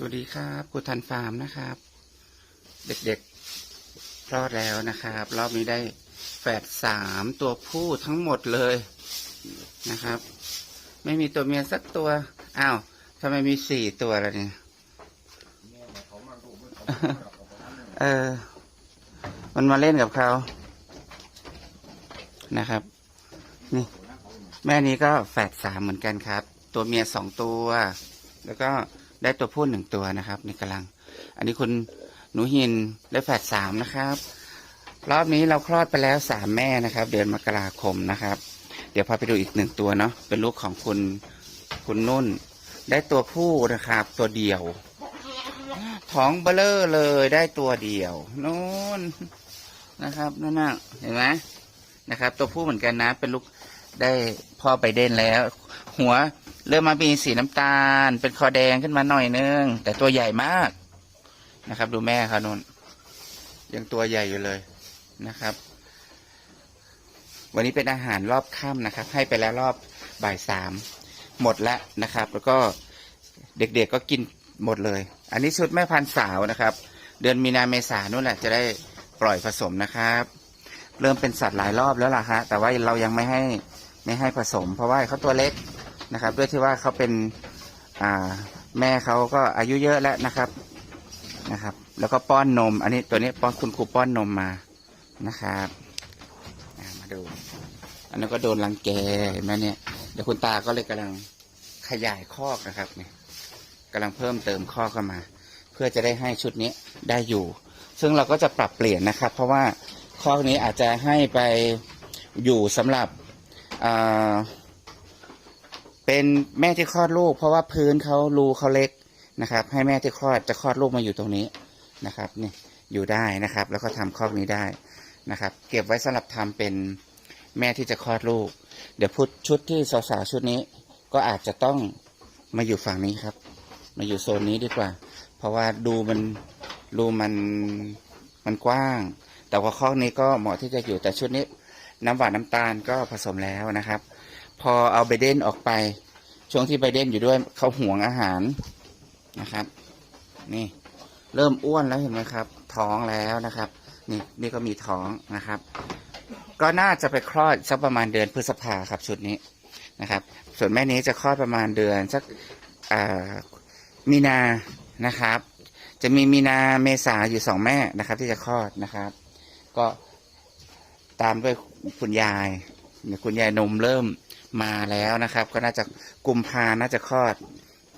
สวัสดีครับกุทันฟาร์มนะครับ เด็กๆคลอดแล้วนะครับ รอบนี้ได้แฝดสามตัวผู้ทั้งหมดเลยนะครับ ไม่มีตัวเมียสักตัวอ้าวทำไมมีสี่ตัวแล้วเนี่ยเออ มันมาเล่นกับเขานะครับ นี่ แม่นี้ก็แฝดสามเหมือนกันครับ ตัวเมียสองตัว แล้วก็ ได้ตัวผู้หนึ่งตัวนะครับในกำลัง อันนี้คุณหนูหินได้แฝดสามนะครับ รอบนี้เราคลอดไปแล้วสามแม่นะครับ เดือนมกราคมนะครับ เดี๋ยวพาไปดูอีกหนึ่งตัวเนาะเป็นลูกของคุณคุณนุ่น ได้ตัวผู้นะครับ ตัวเดียว ท้องเบลอเลยได้ตัวเดียวนู่นนะครับนั่นน่ะเห็นไหมนะครับ ตัวผู้เหมือนกันนะ เป็นลูก ได้พ่อไปเด่นแล้ว หัวเริ่มมามีสีน้ำตาล เป็นคอแดงขึ้นมาหน่อยนึง แต่ตัวใหญ่มากนะครับ ดูแม่เขานุ่นยังตัวใหญ่อยู่เลยนะครับ วันนี้เป็นอาหารรอบค่ำนะครับ ให้ไปแล้วรอบบ่ายสามหมดแล้วนะครับ แล้วก็เด็กๆก็กินหมดเลย อันนี้ชุดแม่พันธุ์สาวนะครับ เดือนมีนาเมษานู่นแหละจะได้ปล่อยผสมนะครับ เริ่มเป็นสัตว์หลายรอบแล้วล่ะฮะแต่ว่าเรายังไม่ให้ ไม่ให้ผสม เพราะว่าเขาตัวเล็กนะครับ ด้วยที่ว่าเขาเป็นแม่เขาก็อายุเยอะแล้วนะครับนะครับ แล้วก็ป้อนนม อันนี้ตัวนี้ป้อนคุณครูป้อนนมมานะครับมาดู อันนั้นก็โดนรังแกเห็นไหมเนี่ยเดี๋ยวคุณตาก็เลยกำลังขยายคอกนะครับเนี่ยกำลังเพิ่มเติมคอเข้ามา เพื่อจะได้ให้ชุดนี้ได้อยู่ ซึ่งเราก็จะปรับเปลี่ยนนะครับ เพราะว่าคอนี้อาจจะให้ไปอยู่สำหรับ เป็นแม่ที่คลอดลูก เพราะว่าพื้นเขารูเขาเล็กนะครับ ให้แม่ที่คลอดจะคลอดลูกมาอยู่ตรงนี้นะครับนี่อยู่ได้นะครับ แล้วก็ทำคอกนี้ได้นะครับ เก็บไว้สำหรับทำเป็นแม่ที่จะคลอดลูก เดี๋ยวพุดชุดที่สาวๆชุดนี้ ก็อาจจะต้องมาอยู่ฝั่งนี้ครับ มาอยู่โซนนี้ดีกว่า เพราะว่าดูมันรูมันมันกว้าง แต่ว่าข้อนี้ก็เหมาะที่จะอยู่แต่ชุดนี้ น้ำหวานน้ำตาลก็ผสมแล้วนะครับ พอเอาไบเดนออกไป ช่วงที่ไบเดนอยู่ด้วยเขาห่วงอาหารนะครับ นี่เริ่มอ้วนแล้วเห็นไหมครับ ท้องแล้วนะครับ นี่นี่ก็มีท้องนะครับ ก็น่าจะไปคลอดสักประมาณเดือนพฤษภาครับชุดนี้นะครับ ส่วนแม่นี้จะคลอดประมาณเดือนสักมีนานะครับ จะมีมีนาเมษาอยู่สองแม่นะครับ ที่จะคลอดนะครับ ก็ตามด้วย คุณยายคุณยายนมเริ่มมาแล้วนะครับ ก็น่าจะกุมภาน่าจะคลอด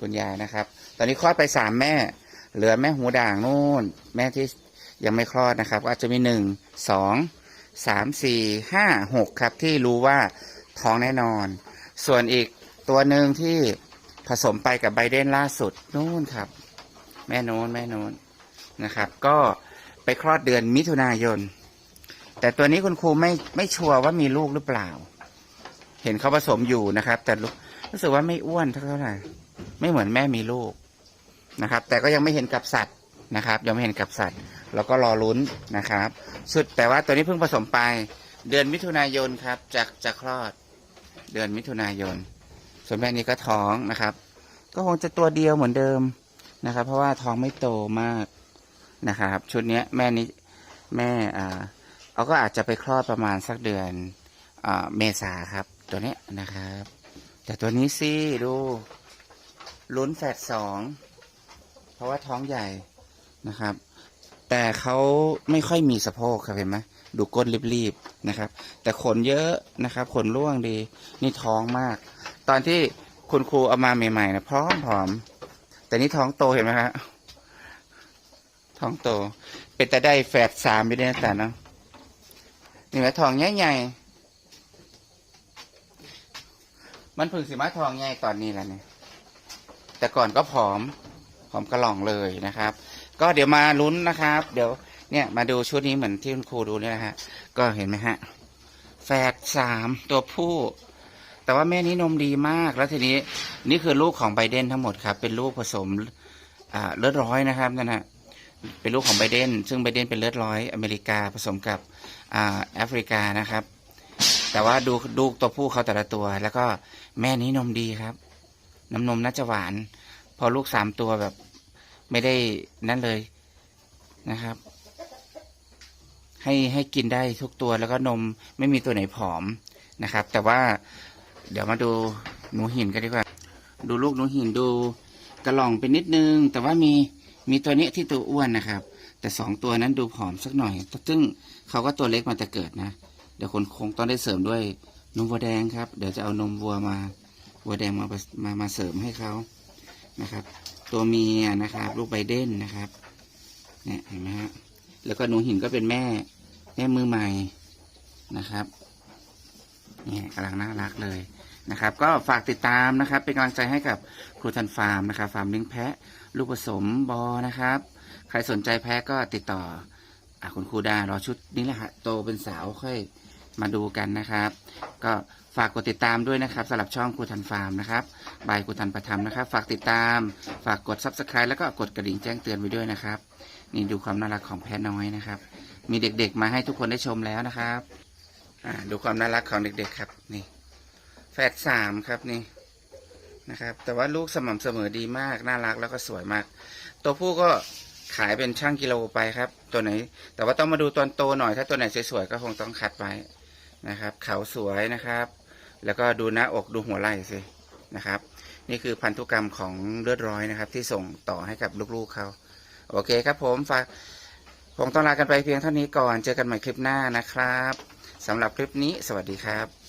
คุณยายนะครับ ตอนนี้คลอดไปสามแม่ เหลือแม่หูด่างนู่น แม่ที่ยังไม่คลอดนะครับ ก็อาจจะมีหนึ่งสองสามสี่ห้าหกครับ ที่รู้ว่าท้องแน่นอน ส่วนอีกตัวหนึ่งที่ผสมไปกับไบเดนล่าสุดนู่นครับ แม่โน้นแม่โน้นนะครับ ก็ไปคลอดเดือนมิถุนายน แต่ตัวนี้คุณครูไม่ไม่ชัวร์ว่ามีลูกหรือเปล่า เห็นเขาผสมอยู่นะครับ แต่รู้รู้สึกว่าไม่อ้วนเท่าไหร่ไม่เหมือนแม่มีลูกนะครับ แต่ก็ยังไม่เห็นกับสัตว์นะครับ ยังไม่เห็นกับสัตว์เราก็รอลุ้นนะครับ สุดแต่ว่าตัวนี้เพิ่งผสมไป เดือนมิถุนายนครับจะจะคลอด เดือนมิถุนายน ส่วนแม่นี้ก็ท้องนะครับ ก็คงจะตัวเดียวเหมือนเดิมนะครับ เพราะว่าท้องไม่โตมากนะครับ ชุดเนี้ยแม่นี้แม่อ่า เขาก็อาจจะไปคลอดประมาณสักเดือนเมษาครับ ตัวนี้นะครับ แต่ตัวนี้สิดูลุ้นแฝดสองเพราะว่าท้องใหญ่นะครับ แต่เขาไม่ค่อยมีสะโพกครับเห็นไหมดูก้นรีบๆนะครับ แต่ขนเยอะนะครับ ขนร่วงดี นี่ท้องมาก ตอนที่คุณครูเอามาใหม่ๆนะพร้อมผอมๆแต่นี่ท้องโตเห็นไหมฮะท้องโต เป็นแต่ได้แฝดสามไปได้แต่เนาะ นี่แหละทองใหญ่ๆมันพึ่งสิมาทองใหญ่ตอนนี้แหละเนี่ย แต่ก่อนก็ผอม ผอมกระหล่องเลยนะครับ ก็เดี๋ยวมาลุ้นนะครับ เดี๋ยวเนี่ยมาดูชุดนี้เหมือนที่คุณครูดูเนี่ยนะฮะ ก็เห็นไหมฮะ แฝดสามตัวผู้ แต่ว่าแม่นี้นมดีมาก แล้วทีนี้ นี่คือลูกของไบเดนทั้งหมดครับ เป็นลูกผสม อ่าเลือดร้อยนะครับนั่นนะ เป็นลูกของไบเดน ซึ่งไบเดนเป็นเลือดร้อยอเมริกาผสมกับอ่าแอฟริกานะครับ แต่ว่าดูดูตัวผู้เขาแต่ละตัว แล้วก็แม่นี้นมดีครับ น้ำนมน่าจะหวาน พอลูกสามตัวแบบไม่ได้นั่นเลยนะครับ ให้ให้กินได้ทุกตัวแล้วก็นมไม่มีตัวไหนผอมนะครับ แต่ว่าเดี๋ยวมาดูหนูหินกันดีกว่า ดูลูกหนูหินดูกระหล่องเป็นนิดนึง แต่ว่ามี มีตัวนี้ที่ตัวอ้วนนะครับ แต่สองตัวนั้นดูผอมสักหน่อย ซึ่งเขาก็ตัวเล็กมาแต่เกิดนะ เดี๋ยวคนคงต้องได้เสริมด้วยนมวัวแดงครับ เดี๋ยวจะเอานมวัวมา วัวแดงมามามาเสริมให้เขานะครับ ตัวเมียนะครับ ลูกไบเดนนะครับ เนี่ยเห็นไหมฮะ แล้วก็หนูหินก็เป็นแม่ แม่มือใหม่นะครับ เนี่ยกำลังน่ารักเลย นะครับ ก็ฝากติดตามนะครับ เป็นกำลังใจให้กับครูทันฟาร์มนะครับ ฟาร์มเลี้ยงแพะ ลูกผสมบอนะครับ ใครสนใจแพะก็ติดต่ออคุณครูดารอชุดนี้แหละฮะโตเป็นสาวค่อยมาดูกันนะครับ ก็ฝากกดติดตามด้วยนะครับสำหรับช่องครูทันฟาร์มนะครับบายครูทันประธรรมนะครับ ฝากติดตาม ฝากกด subscribe แล้วก็กดกระดิ่งแจ้งเตือนไว้ด้วยนะครับ นี่ดูความน่ารักของแพะน้อยนะครับ มีเด็กๆมาให้ทุกคนได้ชมแล้วนะครับ อ่าดูความน่ารักของเด็กๆครับนี่ แฝดสามครับนี่นะครับ แต่ว่าลูกสม่ำเสมอดีมาก น่ารักแล้วก็สวยมาก ตัวผู้ก็ขายเป็นช่างกิโลไปครับ ตัวไหน แต่ว่าต้องมาดูตอนโตหน่อย ถ้าตัวไหนสวยๆก็คงต้องคัดไว้นะครับเขาสวยนะครับ แล้วก็ดูหน้าอกดูหัวไหล่สินะครับ นี่คือพันธุกรรมของเลือดร้อยนะครับ ที่ส่งต่อให้กับลูกๆเขาโอเคครับผมฝากคงต้องลากันไปเพียงเท่านี้ก่อน เจอกันใหม่คลิปหน้านะครับสำหรับคลิปนี้ สวัสดีครับ